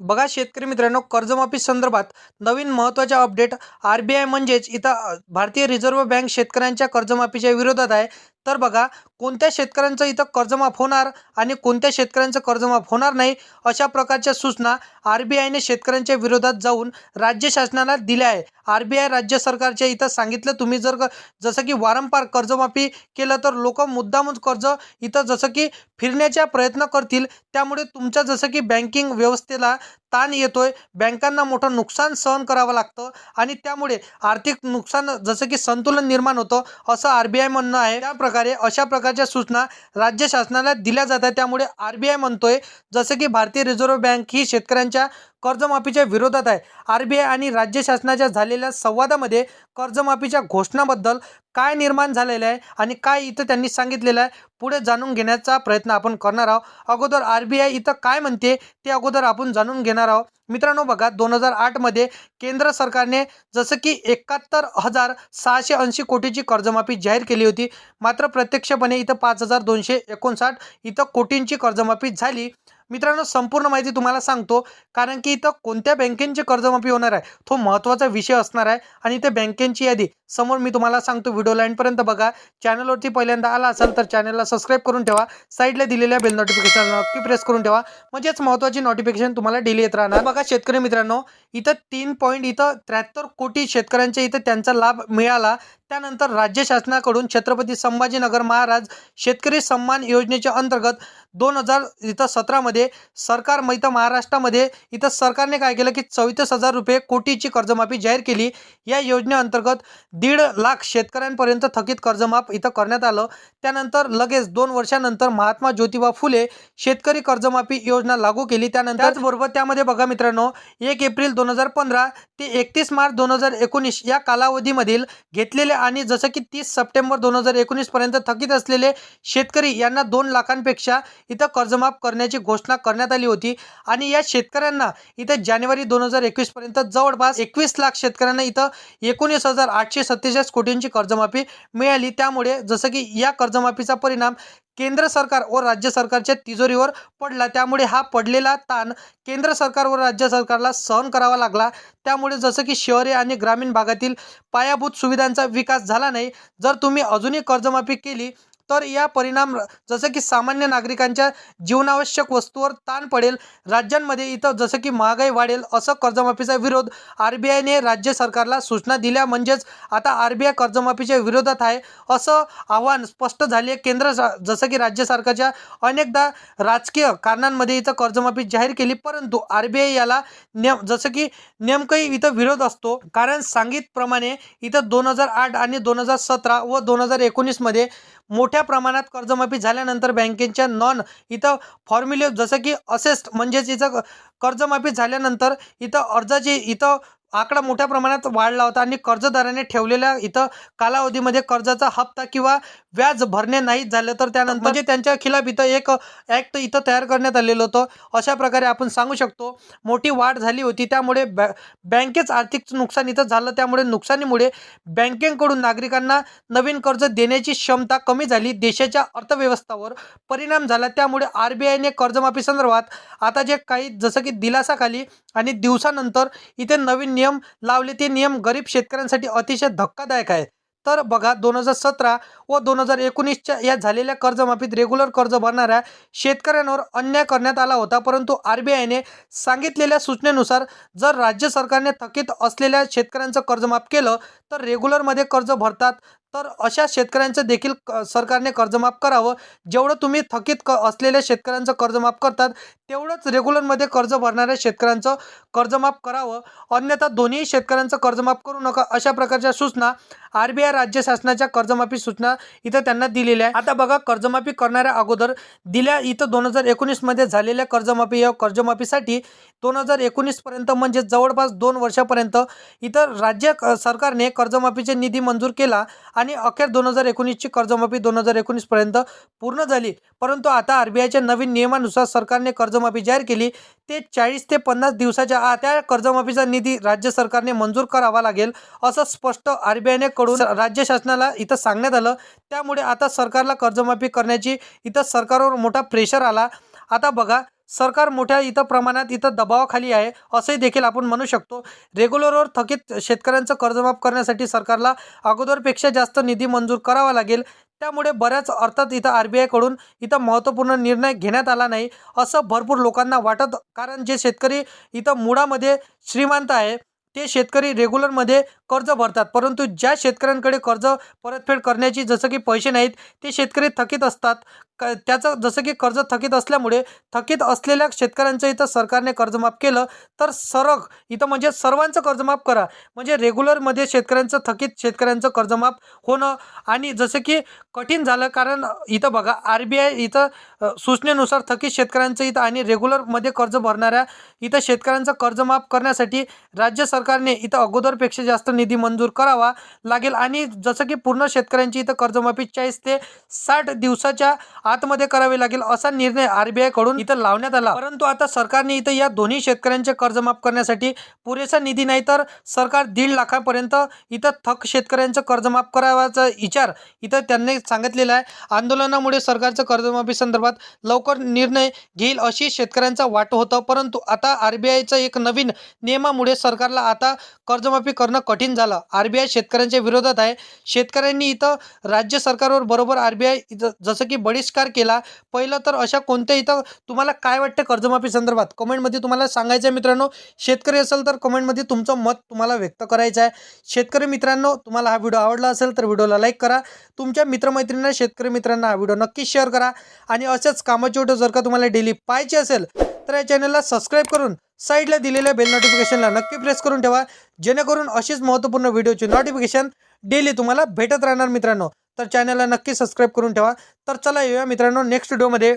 बघा शेतकरी मित्रांनो कर्जमाफी संदर्भात नवीन महत्त्वाचे अपडेट आर बी आय म्हणजेच इथं भारतीय रिझर्व्ह बँक शेतकऱ्यांच्या कर्जमाफीच्या विरोधात आहे. तर बघा कोणत्या शेतकऱ्यांचं इथं कर्जमाफ होणार आणि कोणत्या शेतकऱ्यांचं कर्जमाफ होणार नाही अशा प्रकारच्या सूचना आर बी आयने शेतकऱ्यांच्या विरोधात जाऊन राज्य शासनाला दिल्या आहे आर बी आय राज्य सरकारच्या इथं सांगितलं तुम्ही जर जसं की वारंवार कर्जमाफी केलं तर लोक मुद्दामच कर्ज इथं जसं की फिरण्याचा प्रयत्न करतील त्यामुळे तुमच्या जसं की बँकिंग व्यवस्थेला ताण येतोय बँकांना मोठं नुकसान सहन करावं लागतं आणि त्यामुळे आर्थिक नुकसान जसं की संतुलन निर्माण होतं असं आर बी आय म्हणणं आहे. त्या प्रकार अशा प्रकारच्या सूचना राज्य शासनाला दिल्या जातात. त्यामुळे आर बी आय म्हणतोय जसं की भारतीय रिझर्व्ह बँक ही शेतकऱ्यांच्या कर्जमाफीच्या विरोधात आहे. आर बी आय आणि राज्य शासनाच्या झालेल्या संवादामध्ये कर्जमाफीच्या घोषणाबद्दल काय निर्माण झालेलं आहे आणि काय इथं त्यांनी सांगितलेलं आहे पुढे जाणून घेण्याचा प्रयत्न आपण करणार आहोत. अगोदर आर बी आय इथं काय म्हणते ते अगोदर आपण जाणून घेणार आहोत. मित्रांनो बघा दोन हजार आठमध्ये केंद्र सरकारने जसं की एकाहत्तर हजार सहाशे ऐंशी कोटीची कर्जमाफी जाहीर केली होती. मात्र प्रत्यक्षपणे इथं पाच हजार दोनशे एकोणसाठ इथं कोटींची कर्जमाफी झाली. मित्रांनो संपूर्ण माहिती तुम्हाला सांगतो कारण की इथं कोणत्या बँकेची कर्जमाफी होणार आहे तो महत्त्वाचा विषय असणार आहे. आणि ते बँकेची यादी समोर मी तुम्हाला सांगतो व्हिडिओ लाईनपर्यंत बघा. चॅनलवरती पहिल्यांदा आला असाल तर चॅनलला सबस्क्राईब करून ठेवा. साईडला दिलेल्या बेल नोटिफिकेशन नक्की प्रेस करून ठेवा. म्हणजेच महत्त्वाची नोटिफिकेशन तुम्हाला डेली येत राहणार. बघा शेतकरी मित्रांनो इथं तीन पॉईंट इथं त्र्याहत्तर कोटी शेतकऱ्यांच्या इथं त्यांचा लाभ मिळाला. त्यानंतर राज्य शासनाकडून छत्रपती संभाजीनगर महाराज शेतकरी सन्मान योजनेच्या अंतर्गत दोन हजार इथं सतरामध्ये सरकार इथं महाराष्ट्रामध्ये इथं सरकारने काय केलं की चौतीस हजार रुपये कोटीची कर्जमाफी जाहीर केली. या योजनेअंतर्गत दीड लाख शेतकऱ्यांपर्यंत थकीत कर्जमाफ इथं करण्यात आलं. त्यानंतर लगेच दोन वर्षानंतर महात्मा ज्योतिबा फुले शेतकरी कर्जमाफी योजना लागू केली. त्यानंतर त्याचबरोबर त्यामध्ये बघा मित्रांनो एक एप्रिल दोन हजार पंधरा ते एकतीस मार्च दोन हजार एकोणीस या कालावधीमधील घेतलेले आणि जसं की तीस सप्टेंबर दोन हजार एकोणीसपर्यंत थकीत असलेले शेतकरी यांना दोन लाखांपेक्षा इथं कर्जमाफ करण्याची घोषणा करण्यात आली होती. आणि या शेतकऱ्यांना इथं जानेवारी दोन हजार एकवीसपर्यंत जवळपास एकवीस लाख शेतकऱ्यांना इथं एकोणीस हजार आठशे सत्तेचाळीस कोटींची कर्जमाफी मिळाली. त्यामुळे जसं की या कर्जमाफीचा परिणाम केंद्र सरकार व राज्य सरकारच्या तिजोरीवर पडला. त्यामुळे हा पडलेला ताण केंद्र सरकार व राज्य सरकारला सहन करावा लागला. त्यामुळे जसं की शहरे आणि ग्रामीण भागातील पायाभूत सुविधांचा विकास झाला नाही. जर तुम्ही अजूनही कर्जमाफी केली तर या परिणाम जसं की सामान्य नागरिकांच्या जीवनावश्यक वस्तूवर ताण पडेल राज्यांमध्ये इथं जसं की महागाई वाढेल असं कर्जमाफीचा विरोध आर बी आयने राज्य सरकारला सूचना दिल्या म्हणजेच आता आर बी आय कर्जमाफीच्या विरोधात आहे असं आव्हान स्पष्ट झाले. केंद्र जसं की राज्य सरकारच्या अनेकदा राजकीय कारणांमध्ये इथं कर्जमाफी जाहीर केली परंतु आर बी आय याला नेम जसं की नेमकंही इथं विरोध असतो. कारण सांगितप्रमाणे इथं दोन हजार आठ आणि दोन हजार सतरा व दोन हजार एकोणीसमध्ये मोठ्या प्रमाणात कर्जमाफी झाल्यानंतर बँकेच्या नॉन इथं फॉर्म्युले जसं की असेस्ट म्हणजेच इथं कर्जमाफी झाल्यानंतर इथं अर्जाची इथं आकडा मोठ्या प्रमाणात वाढला होता आणि कर्जदाराने ठेवलेल्या इथं कालावधीमध्ये कर्जाचा हप्ता किंवा व्याज भरणे नाही झालं तर त्यानंतर म्हणजे त्यांच्या खिलाफ इथं एक ॲक्ट इथं तयार करण्यात आलेलं होतं. अशा प्रकारे आपण सांगू शकतो मोठी वाढ झाली होती. त्यामुळे बॅ बँकेच आर्थिक नुकसान इथं झालं. त्यामुळे नुकसानीमुळे बँकेकडून नागरिकांना नवीन कर्ज देण्याची क्षमता कमी झाली. देशाच्या अर्थव्यवस्थावर परिणाम झाला. त्यामुळे आर बी आयने कर्जमाफी संदर्भात आता जे काही जसं की दिलासाखाली आणि दिवसानंतर इथे नवीन नियम लावले. ते नियम गरीब शेतकऱ्यांसाठी अतिशय धक्कादायक आहे तर बघा दोन हजार सतरा व दोन हजार एकोणीसच्या या झालेल्या कर्जमाफीत रेग्युलर कर्ज भरणाऱ्या शेतकऱ्यांवर अन्याय करण्यात आला होता. परंतु आर बी आयने सांगितलेल्या सूचनेनुसार जर राज्य सरकारने थकीत असलेल्या शेतकऱ्यांचं कर्जमाफ केलं तर रेग्युलरमध्ये कर्ज भरतात. तर अशा शेतकऱ्यांचं देखील क सरकारने कर्जमाफ करावं. जेवढं तुम्ही थकीत क असलेल्या शेतकऱ्यांचं कर्जमाफ करतात तेवढंच रेग्युलरमध्ये कर्ज भरणाऱ्या शेतकऱ्यांचं कर्जमाफ करावं. अन्यथा दोन्ही शेतकऱ्यांचं कर्जमाफ करू नका अशा प्रकारच्या सूचना आर बी आय राज्य शासनाच्या कर्जमाफी सूचना इथं त्यांना दिलेल्या आहे आता बघा कर्जमाफी करणाऱ्या अगोदर दिल्या इथं दोन हजार एकोणीसमध्ये झालेल्या कर्जमाफी या कर्जमाफीसाठी दोन हजार एकोणीसपर्यंत म्हणजे जवळपास दोन वर्षापर्यंत इतर राज्य क- सरकारने कर्जमाफीचे निधी मंजूर केला आणि आणि अखेर दोन हजार एकोणीसची कर्जमाफी दोन हजार एकोणीसपर्यंत पूर्ण झाली. परंतु आता आर बी आयच्या नवीन नियमानुसार सरकारने कर्जमाफी जाहीर केली. ते चाळीस ते पन्नास दिवसाच्या आत त्या कर्जमाफीचा निधी राज्य सरकारने मंजूर करावा लागेल असं स्पष्ट आर बी आयने कडून राज्य शासनाला इथं सांगण्यात आलं. त्यामुळे आता सरकारला कर्जमाफी करण्याची इथं सरकारवर मोठा प्रेशर आला. आता बघा सरकार मोठ्या इथं प्रमाणात इथं दबावाखाली आहे असंही देखील आपण म्हणू शकतो. रेग्युलरवर थकीत शेतकऱ्यांचं कर्जमाफ करण्यासाठी सरकारला अगोदरपेक्षा जास्त निधी मंजूर करावा लागेल. त्यामुळे बऱ्याच अर्थात इथं आर बी आयकडून इथं महत्त्वपूर्ण निर्णय घेण्यात आला नाही असं भरपूर लोकांना वाटत कारण जे शेतकरी इथं मुळामध्ये श्रीमंत आहे ते शेतकरी रेग्युलरमध्ये कर्ज भरतात. परंतु ज्या शेतकऱ्यांकडे कर्ज परतफेड करण्याची जसं की पैसे नाहीत ते शेतकरी थकीत असतात. त्याचं जसं की कर्ज थकीत असल्यामुळे थकीत असलेल्या शेतकऱ्यांचं इथं सरकारने कर्जमाफ केलं तर सरग इथं म्हणजे सर्वांचं कर्जमाफ करा. म्हणजे रेग्युलरमध्ये शेतकऱ्यांचं थकीत शेतकऱ्यांचं कर्जमाफ होणं आणि जसं की कठीण झालं कारण इथं बघा आर बी आय इथं सूचनेनुसार थकीत शेतकऱ्यांचं इथं आणि रेग्युलरमध्ये कर्ज भरणाऱ्या इथं शेतकऱ्यांचं कर्जमाफ करण्यासाठी राज्य सरकारने इथं अगोदरपेक्षा जास्त निधी मंजूर करावा लागेल. आणि जसं की पूर्ण शेतकऱ्यांची इथं कर्जमाफी चाळीस ते साठ दिवसाच्या आतमध्ये करावी लागेल असा निर्णय आर बी आयकडून इथं लावण्यात आला. परंतु आता सरकारने इथं या दोन्ही शेतकऱ्यांचे कर्ज माफ करण्यासाठी पुरेसा निधी नाही तर सरकार दीड लाखापर्यंत इथं थक शेतकऱ्यांचं कर्जमाफ करावाचा विचार इथं त्यांनी सांगितलेला आहे. आंदोलनामुळे सरकारचं कर्जमाफी संदर्भात लवकर निर्णय घेईल अशी शेतकऱ्यांचा वाट होतं. परंतु आता आर बी आयचं एक नवीन नियमामुळे सरकारला आता कर्जमाफी करणं कठीण झालं. आर बी आय शेतकऱ्यांच्या विरोधात आहे. शेतकऱ्यांनी इथं राज्य सरकारवर बरोबर आर बी आय जसं की बहिष्कार केला. पहिलं तर अशा कोणत्या इथं तुम्हाला काय वाटतं कर्जमाफी संदर्भात? कमेंटमध्ये तुम्हाला सांगायचं आहे मित्रांनो. शेतकरी असेल तर कमेंटमध्ये तुमचं मत तुम्हाला व्यक्त करायचं आहे. शेतकरी मित्रांनो तुम्हाला हा व्हिडिओ आवडला असेल तर व्हिडिओला लाईक करा. तुमच्या मित्रमैत्रिणींना शेतकरी मित्रांना हा व्हिडिओ नक्कीच शेअर करा. आणि असेच कामाचे व्हिडिओ जर का तुम्हाला डेली पाहिजे असेल तर या चॅनलला सबस्क्राईब करून साईडला दिलेल्या बेल नोटिफिकेशनला नक्की प्रेस करून ठेवा. जेणेकरून अशीच महत्त्वपूर्ण व्हिडिओची नोटिफिकेशन डेली तुम्हाला भेटत राहणार मित्रांनो. तर चॅनलला नक्की सबस्क्राईब करून ठेवा. तर चला येऊया मित्रांनो नेक्स्ट व्हिडिओमध्ये